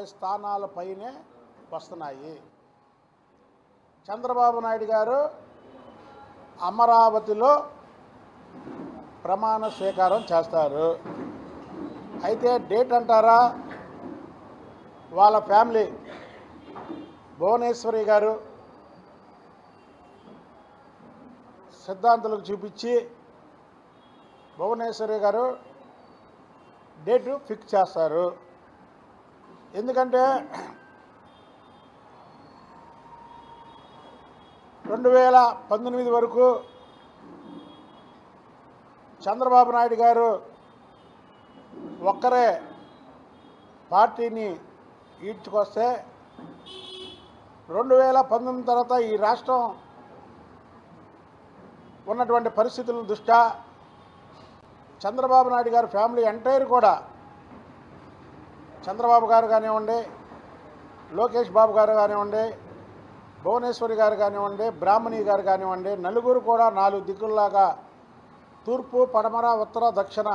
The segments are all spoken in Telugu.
ముప్పై స్థానాలపైనే వస్తున్నాయి. చంద్రబాబు నాయుడు గారు అమరావతిలో ప్రమాణ స్వీకారం చేస్తారు. అయితే డేట్ అంటారా? వాళ్ళ ఫ్యామిలీ భువనేశ్వరి గారు సిద్ధాంతులకు చూపించి భువనేశ్వరి గారు డేటు ఫిక్స్ చేస్తారు. ఎందుకంటే రెండు వేల పంతొమ్మిది వరకు చంద్రబాబు నాయుడు గారు ఒక్కరే పార్టీని ఈడ్చుకొస్తే రెండు వేల పంతొమ్మిది తర్వాత ఈ రాష్ట్రం ఉన్నటువంటి పరిస్థితుల దృష్ట్యా చంద్రబాబు నాయుడు గారి ఫ్యామిలీ ఎంటైర్ కూడా చంద్రబాబు గారు కానివ్వండి లోకేష్ బాబు గారు కానివ్వండి భువనేశ్వరి గారు కానివ్వండి బ్రాహ్మణి గారు కానివ్వండి నలుగురు కూడా నాలుగు దిక్కుల్లాగా తూర్పు పడమర ఉత్తర దక్షిణ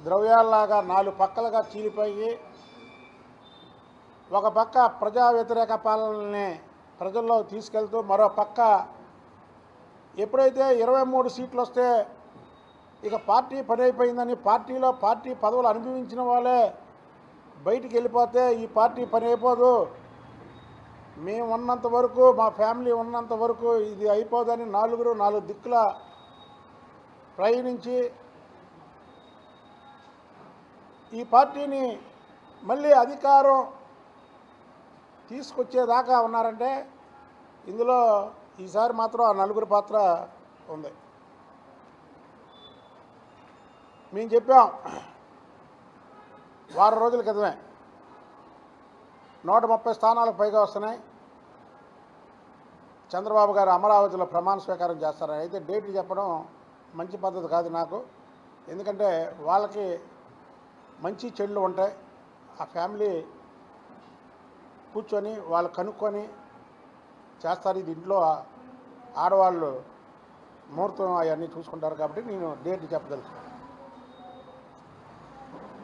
ద్రవ్యాల్లాగా నాలుగు పక్కలుగా చీలిపోయి ఒక పక్క ప్రజా వ్యతిరేక పాలనని ప్రజల్లో తీసుకెళ్తూ మరో పక్క ఎప్పుడైతే ఇరవై మూడు సీట్లు వస్తే ఇక పార్టీ పని అయిపోయిందని పార్టీలో పార్టీ పదవులు అనుభవించిన వాళ్ళే బయటికి వెళ్ళిపోతే ఈ పార్టీ పని అయిపోదు. మేము ఉన్నంత వరకు మా ఫ్యామిలీ ఉన్నంత వరకు ఇది అయిపోదని నాలుగురు నాలుగు దిక్కుల ప్రయాణించి ఈ పార్టీని మళ్ళీ అధికారం తీసుకొచ్చేదాకా ఉన్నారంటే ఇందులో ఈసారి మాత్రం ఆ నలుగురు పాత్ర ఉంది. మేము చెప్పాం. వారం రోజుల క్రితమే. నూట ముప్పై స్థానాలకు పైగా వస్తున్నాయి. చంద్రబాబు గారు అమరావతిలో ప్రమాణ స్వీకారం చేస్తారని అయితే డేట్లు చెప్పడం మంచి పద్ధతి కాదు నాకు. ఎందుకంటే వాళ్ళకి మంచి చెడులు ఉంటాయి. ఆ ఫ్యామిలీ కూర్చొని వాళ్ళు కనుక్కొని చేస్తారు. ఇది ఇంట్లో ఆడవాళ్ళు ముహూర్తం అవన్నీ చూసుకుంటారు కాబట్టి నేను డేట్ చెప్పదలుచు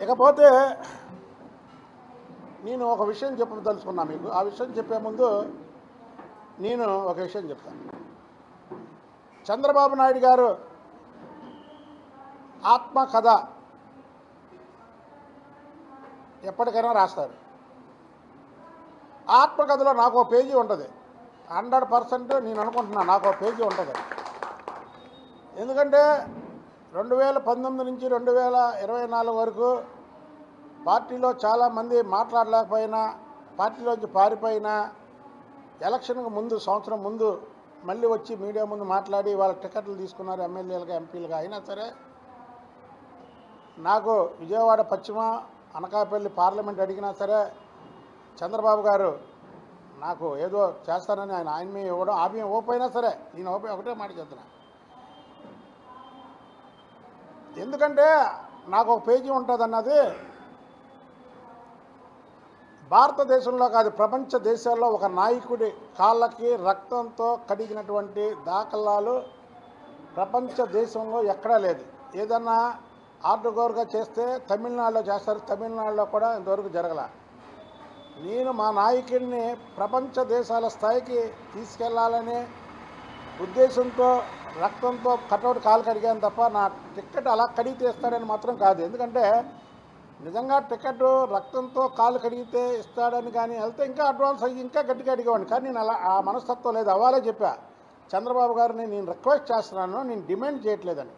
ఇకపోతే నేను ఒక విషయం చెప్పదలుచుకున్నా మీకు. ఆ విషయం చెప్పే ముందు నేను ఒక విషయం చెప్తాను. చంద్రబాబు నాయుడు గారు ఆత్మకథ ఎప్పటికైనా రాస్తారు. ఆత్మకథలో నాకు ఒక పేజీ ఉంటుంది. హండ్రెడ్ పర్సెంట్ నేను అనుకుంటున్నాను నాకు ఒక పేజీ ఉంటుంది. ఎందుకంటే రెండు వేల పంతొమ్మిది నుంచి రెండు వేల ఇరవై నాలుగు వరకు పార్టీలో చాలామంది మాట్లాడలేకపోయినా పార్టీలోంచి పారిపోయినా ఎలక్షన్కు ముందు సంవత్సరం ముందు మళ్ళీ వచ్చి మీడియా ముందు మాట్లాడి వాళ్ళ టికెట్లు తీసుకున్నారు ఎమ్మెల్యేలుగా ఎంపీలుగా అయినా సరే నాకు విజయవాడ పశ్చిమ అనకాపల్లి పార్లమెంట్ అడిగినా సరే చంద్రబాబు గారు నాకు ఏదో చేస్తానని ఆయన ఆయన మీద ఇవ్వడం ఆమె ఓపోయినా సరే నేను ఓపి ఒకటే మాట చెప్తున్నాను ఎందుకంటే నాకు ఒక పేజీ ఉంటుంది అన్నది భారతదేశంలో కాదు ప్రపంచ దేశాల్లో ఒక నాయకుడి కాళ్ళకి రక్తంతో కడిగినటువంటి దాఖలాలు ప్రపంచ దేశంలో ఎక్కడా లేదు. ఏదన్నా ఆర్డర్గోర్గా చేస్తే తమిళనాడులో చేస్తారు తమిళనాడులో కూడా ఇంతవరకు జరగల. నేను మా నాయకుడిని ప్రపంచ దేశాల స్థాయికి తీసుకెళ్ళాలనే ఉద్దేశంతో రక్తంతో కటౌట్ కాలు కడిగాను తప్ప నా టికెట్ అలా కడిగితే ఇస్తాడని మాత్రం కాదు. ఎందుకంటే నిజంగా టికెట్ రక్తంతో కాలు కడిగితే ఇస్తాడని కానీ వెళ్తే ఇంకా అడ్వాన్స్ అయ్యి ఇంకా గట్టిగా అడిగేవాడిని. కానీ నేను అలా ఆ మనస్తత్వం లేదు. అవ్వాలే చెప్పా. చంద్రబాబు గారిని నేను రిక్వెస్ట్ చేస్తున్నాను. నేను డిమాండ్ చేయట్లేదని.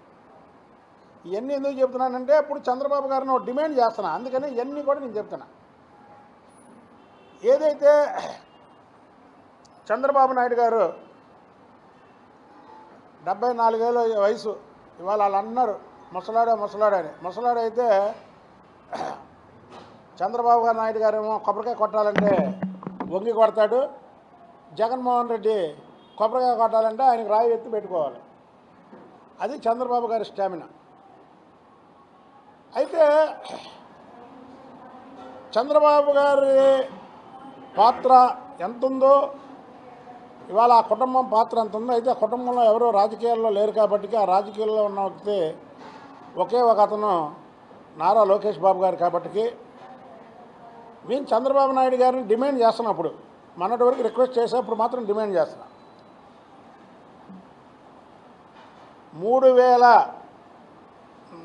ఇవన్నీ ఎందుకు చెప్తున్నానంటే ఇప్పుడు చంద్రబాబు గారిని డిమాండ్ చేస్తున్నా. అందుకని ఇవన్నీ కూడా నేను చెప్తున్నా. ఏదైతే చంద్రబాబు నాయుడు గారు డెబ్బై నాలుగేళ్ళ వయసు. ఇవాళ వాళ్ళు అన్నారు ముసలాడే ముసలాడని ముసలాడైతే చంద్రబాబు గారు నాయుడు గారేమో కొబ్బరికాయ కొట్టాలంటే వంగి కొడతాడు. జగన్మోహన్ రెడ్డి కొబ్బరికాయ కొట్టాలంటే ఆయనకు రాయి ఎత్తి పెట్టుకోవాలి. అది చంద్రబాబు గారి స్టామినా. అయితే చంద్రబాబు గారి పాత్ర ఎంత ఉందో ఇవాళ ఆ కుటుంబం పాత్ర అంత ఉంది. అయితే ఆ కుటుంబంలో ఎవరో రాజకీయాల్లో లేరు కాబట్టి ఆ రాజకీయాల్లో ఉన్న వ్యక్తి ఒకే ఒక అతను నారా లోకేష్ బాబు గారు కాబట్టి మేము చంద్రబాబు నాయుడు గారిని డిమాండ్ చేస్తున్నాం అప్పుడు మొన్నటి వరకు రిక్వెస్ట్ చేసేప్పుడు మాత్రం డిమాండ్ చేస్తున్నాం. మూడు వేల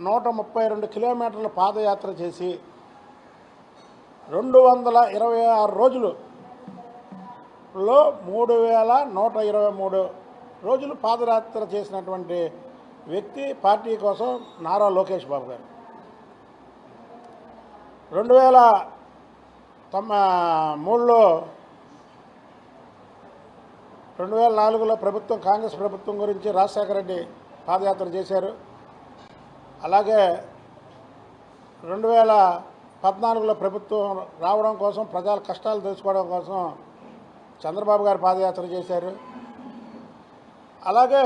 నూట ముప్పై రెండు కిలోమీటర్ల పాదయాత్ర చేసి రెండు వందల ఇరవై ఆరు రోజులు లో మూడు వేల నూట ఇరవై మూడు రోజులు పాదయాత్ర చేసినటువంటి వ్యక్తి పార్టీ కోసం నారా లోకేష్ బాబు గారు. రెండు వేల తొమ్మ మూడులో రెండు వేల నాలుగులో ప్రభుత్వం కాంగ్రెస్ ప్రభుత్వం గురించి రాజశేఖర రెడ్డి పాదయాత్ర చేశారు. అలాగే రెండు వేల పద్నాలుగులో ప్రభుత్వం రావడం కోసం ప్రజల కష్టాలు తెలుసుకోవడం కోసం చంద్రబాబు గారు పాదయాత్ర చేశారు. అలాగే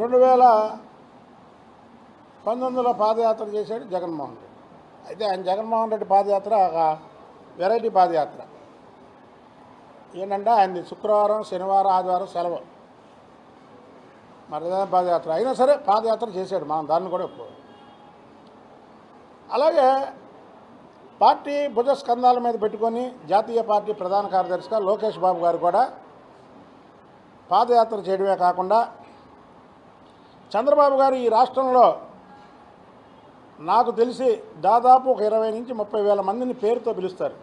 రెండు వేల పంతొమ్మిదిలో పాదయాత్ర చేశాడు జగన్మోహన్ రెడ్డి. అయితే ఆయన జగన్మోహన్ రెడ్డి పాదయాత్ర ఒక వెరైటీ పాదయాత్ర. ఏంటంటే ఆయనది శుక్రవారం శనివారం ఆదివారం సెలవు. మరి పాదయాత్ర అయినా సరే పాదయాత్ర చేశాడు. మనం దాన్ని కూడా ఒప్పుకో అలాగే పార్టీ భుజ స్కంధాల మీద పెట్టుకొని జాతీయ పార్టీ ప్రధాన కార్యదర్శిగా లోకేష్ బాబు గారు కూడా పాదయాత్ర చేయడమే కాకుండా చంద్రబాబు గారు ఈ రాష్ట్రంలో నాకు తెలిసి దాదాపు ఒక ఇరవై నుంచి ముప్పై వేల మందిని పేరుతో పిలుస్తారు.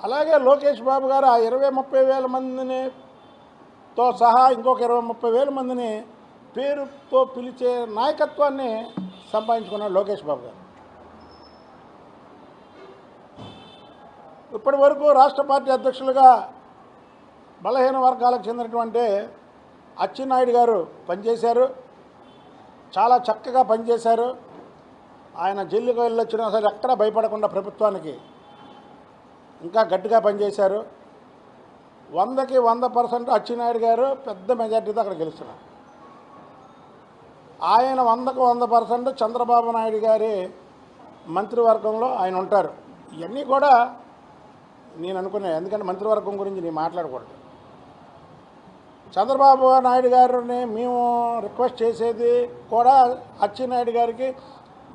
అలాగే లోకేష్ బాబు గారు ఆ ఇరవై ముప్పై వేల మందిని తో సహా ఇంకొక ఇరవై ముప్పై వేల మందిని పేరుతో పిలిచే నాయకత్వాన్ని సంపాదించుకున్నాడు లోకేష్ బాబు గారు. ఇప్పటి వరకు రాష్ట్ర పార్టీ అధ్యక్షులుగా బలహీన వర్గాలకు చెందినటువంటి అచ్చెన్నాయుడు గారు పనిచేశారు. చాలా చక్కగా పనిచేశారు. ఆయన జైలుకి వెళ్ళొచ్చినా సరే ఎక్కడ భయపడకుండా ప్రభుత్వానికి ఇంకా గట్టిగా పనిచేశారు. వందకి వంద పర్సెంట్ అచ్చెన్నాయుడు గారు పెద్ద మెజార్టీతో అక్కడ గెలుస్తున్నారు. ఆయన వందకు వంద పర్సెంట్ చంద్రబాబు నాయుడు గారి మంత్రివర్గంలో ఆయన ఉంటారు. ఇవన్నీ కూడా నేను అనుకున్నా ఎందుకంటే మంత్రివర్గం గురించి నేను మాట్లాడకూడదు. చంద్రబాబు నాయుడు గారిని మేము రిక్వెస్ట్ చేసేది కూడా అచ్చెన్నాయుడు గారికి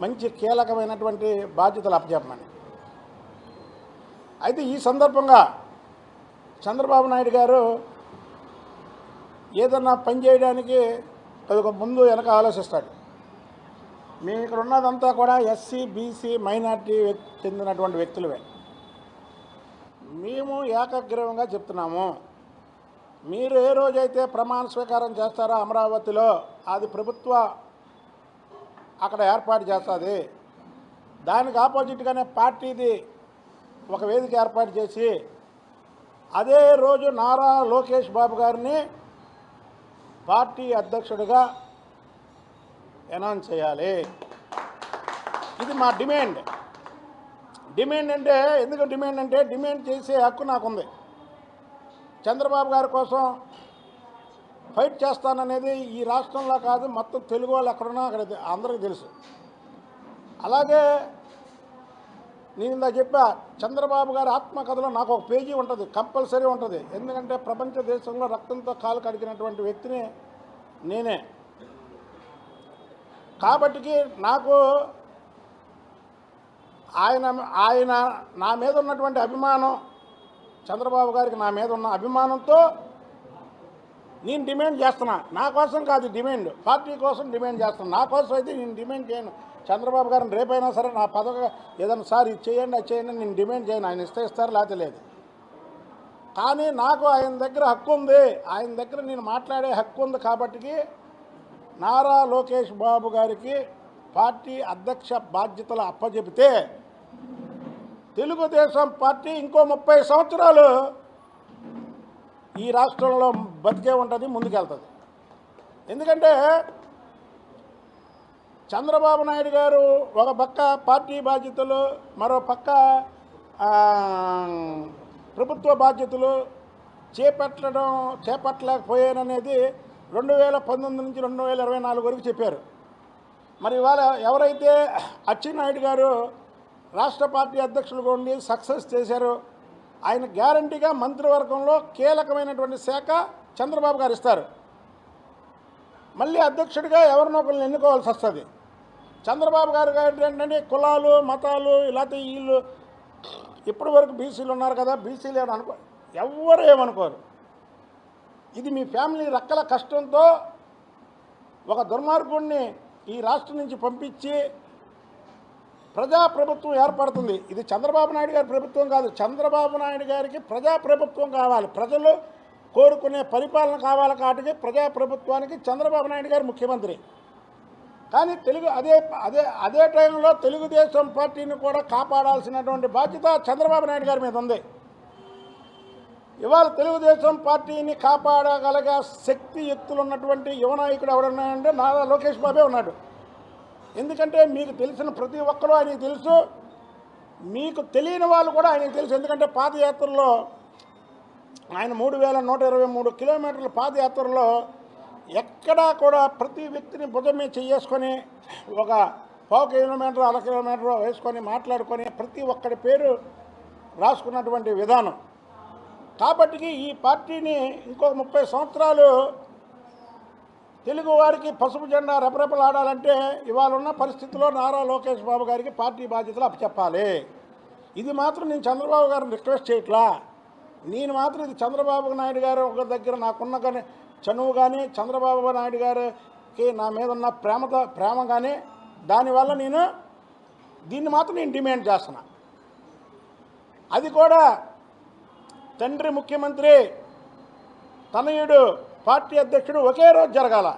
మంచి కీలకమైనటువంటి బాధ్యతలు అప్పచెప్పమని. అయితే ఈ సందర్భంగా చంద్రబాబు నాయుడు గారు ఏదన్నా పని చేయడానికి కొద్దిగా ముందు వెనక ఆలోచిస్తాడు. మేము ఇక్కడ ఉన్నదంతా కూడా ఎస్సీ బీసీ మైనార్టీ చెందినటువంటి వ్యక్తులవే మేము ఏకగ్రీవంగా చెప్తున్నాము. మీరు ఏ రోజైతే ప్రమాణ స్వీకారం చేస్తారో అమరావతిలో అది ప్రభుత్వ అక్కడ ఏర్పాటు చేస్తుంది. దానికి ఆపోజిట్గానే పార్టీది ఒక వేదిక ఏర్పాటు చేసి అదే రోజు నారా లోకేష్ బాబు గారిని పార్టీ అధ్యక్షుడిగా అనౌన్స్ చేయాలి. ఇది మా డిమాండ్. డిమాండ్ అంటే ఎందుకు డిమాండ్ అంటే డిమాండ్ చేసే హక్కు నాకుంది. చంద్రబాబు గారి కోసం ఫైట్ చేస్తాననేది ఈ రాష్ట్రంలో కాదు మొత్తం తెలుగు వాళ్ళు ఎక్కడున్నా అక్కడ అందరికీ తెలుసు. అలాగే నేను ఇందా చెప్పా చంద్రబాబు గారి ఆత్మకథలో నాకు ఒక పేజీ ఉంటుంది కంపల్సరీ ఉంటుంది. ఎందుకంటే ప్రపంచ దేశంలో రక్తంతో కాలు కడిగినటువంటి వ్యక్తిని నేనే. కాబట్టికి నాకు ఆయన ఆయన నా మీద ఉన్నటువంటి అభిమానం చంద్రబాబు గారికి నా మీద ఉన్న అభిమానంతో నేను డిమాండ్ చేస్తున్నా. నా కోసం కాదు డిమాండ్. పార్టీ కోసం డిమాండ్ చేస్తున్నా. నా కోసం అయితే నేను డిమాండ్ చేయను. చంద్రబాబు గారిని రేపైనా సరే నా పదవి ఏదైనా సార్ ఇది చేయండి అది చేయండి నేను డిమాండ్ చేయను. ఆయన ఇస్తే ఇస్తారు లేకపోతే లేదు. కానీ నాకు ఆయన దగ్గర హక్కు ఉంది. ఆయన దగ్గర నేను మాట్లాడే హక్కు ఉంది కాబట్టి నారా లోకేష్ బాబు గారికి పార్టీ అధ్యక్ష బాధ్యతలు అప్పచెపితే తెలుగుదేశం పార్టీ ఇంకో ముప్పై సంవత్సరాలు ఈ రాష్ట్రంలో బతికే ఉంటుంది ముందుకెళ్తుంది. ఎందుకంటే చంద్రబాబు నాయుడు గారు ఒక పక్క పార్టీ బాధ్యతలు మరో పక్క ప్రభుత్వ బాధ్యతలు చేపట్టడం చేపట్టలేకపోయాననేది రెండు వేల పంతొమ్మిది నుంచి రెండు వేల ఇరవై నాలుగు వరకు చెప్పారు. మరి ఇవాళ ఎవరైతే అచ్చెన్నాయుడు గారు రాష్ట్ర పార్టీ అధ్యక్షులుగా ఉండి సక్సెస్ చేశారు. ఆయన గ్యారంటీగా మంత్రివర్గంలో కీలకమైనటువంటి శాఖ చంద్రబాబు గారు ఇస్తారు. మళ్ళీ అధ్యక్షుడిగా ఎవరినో ఒకరిని ఎన్నుకోవాల్సి వస్తుంది. చంద్రబాబు గారు ఏంటంటే కులాలు మతాలు లేకపోతే వీళ్ళు. ఇప్పటి వరకు బీసీలు ఉన్నారు కదా బీసీలు ఏమని అనుకో ఎవ్వరు ఏమనుకోరు. ఇది మీ ఫ్యామిలీ రక్కల కష్టంతో ఒక దుర్మార్గుడిని ఈ రాష్ట్రం నుంచి పంపించి ప్రజాప్రభుత్వం ఏర్పడుతుంది. ఇది చంద్రబాబు నాయుడు గారి ప్రభుత్వం కాదు. చంద్రబాబు నాయుడు గారికి ప్రజాప్రభుత్వం కావాలి. ప్రజలు కోరుకునే పరిపాలన కావాలి కాబట్టి ప్రజాప్రభుత్వానికి చంద్రబాబు నాయుడు గారు ముఖ్యమంత్రి. కానీ తెలుగు అదే అదే అదే టైంలో తెలుగుదేశం పార్టీని కూడా కాపాడాల్సినటువంటి బాధ్యత చంద్రబాబు నాయుడు గారి మీద ఉంది. ఇవాళ తెలుగుదేశం పార్టీని కాపాడగలగా శక్తి ఎత్తులు ఉన్నటువంటి యువ నాయకుడు ఎవడున్నాయంటే నారా లోకేష్ బాబే ఉన్నాడు. ఎందుకంటే మీకు తెలిసిన ప్రతి ఒక్కరూ ఆయనకి తెలుసు. మీకు తెలియని వాళ్ళు కూడా ఆయనకి తెలుసు. ఎందుకంటే పాదయాత్రలో ఆయన మూడు వేల నూట ఇరవై మూడు కిలోమీటర్ల పాదయాత్రలో ఎక్కడా కూడా ప్రతి వ్యక్తిని భుజం మీద చేసుకొని ఒక పావు కిలోమీటర్ అర కిలోమీటర్ వేసుకొని మాట్లాడుకొని ప్రతి ఒక్కడి పేరు రాసుకున్నటువంటి విధానం. కాబట్టి ఈ పార్టీని ఇంకో ముప్పై సంవత్సరాలు తెలుగు వారికి పసుపు జెండా రెపరెపలాడాలంటే ఇవాళ ఉన్న పరిస్థితిలో నారా లోకేష్ బాబు గారికి పార్టీ బాధ్యతలు అప్పచెప్పాలి. ఇది మాత్రం నేను చంద్రబాబు గారిని రిక్వెస్ట్ చేయట్లా. నేను మాత్రం ఇది చంద్రబాబు నాయుడు గారు ఒక దగ్గర నాకున్న కానీ చనువు కానీ చంద్రబాబు నాయుడు గారికి నా మీద ఉన్న ప్రేమతో ప్రేమ కానీ దానివల్ల నేను దీన్ని మాత్రం నేను డిమాండ్ చేస్తున్నా. అది కూడా తండ్రి ముఖ్యమంత్రి తనయుడు పార్టీ అధ్యక్షుడు ఒకే రోజు జరగాల.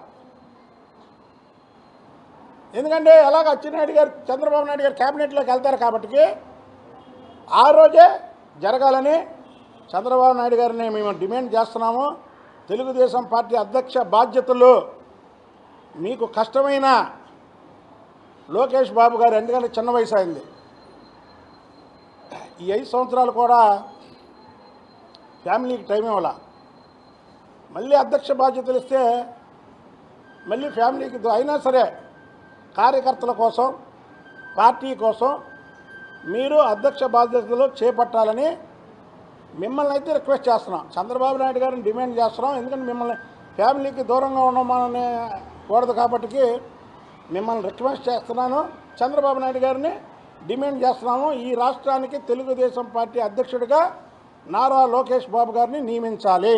ఎందుకంటే ఎలాగ అచ్చెన్నాయుడు గారు చంద్రబాబు నాయుడు గారు క్యాబినెట్లోకి వెళ్తారు కాబట్టి ఆ రోజే జరగాలని చంద్రబాబు నాయుడు గారిని మేము డిమాండ్ చేస్తున్నాము. తెలుగుదేశం పార్టీ అధ్యక్ష బాధ్యతలు మీకు కష్టమైన లోకేష్ బాబు గారు ఎందుకంటే చిన్న వయసు అయింది. ఈ ఐదు సంవత్సరాలు కూడా ఫ్యామిలీకి టైం ఇవ్వాల. మళ్ళీ అధ్యక్ష బాధ్యతలు ఇస్తే మళ్ళీ ఫ్యామిలీకి అయినా సరే కార్యకర్తల కోసం పార్టీ కోసం మీరు అధ్యక్ష బాధ్యతలు చేపట్టాలని మిమ్మల్ని అయితే రిక్వెస్ట్ చేస్తున్నాం. చంద్రబాబు నాయుడు గారిని డిమాండ్ చేస్తున్నాం. ఎందుకంటే మిమ్మల్ని ఫ్యామిలీకి దూరంగా ఉండమని కూడదు కాబట్టి మిమ్మల్ని రిక్వెస్ట్ చేస్తున్నాను. చంద్రబాబు నాయుడు గారిని డిమాండ్ చేస్తున్నాము. ఈ రాష్ట్రానికి తెలుగుదేశం పార్టీ అధ్యక్షుడిగా నారా లోకేష్ బాబు గారిని నియమించాలి.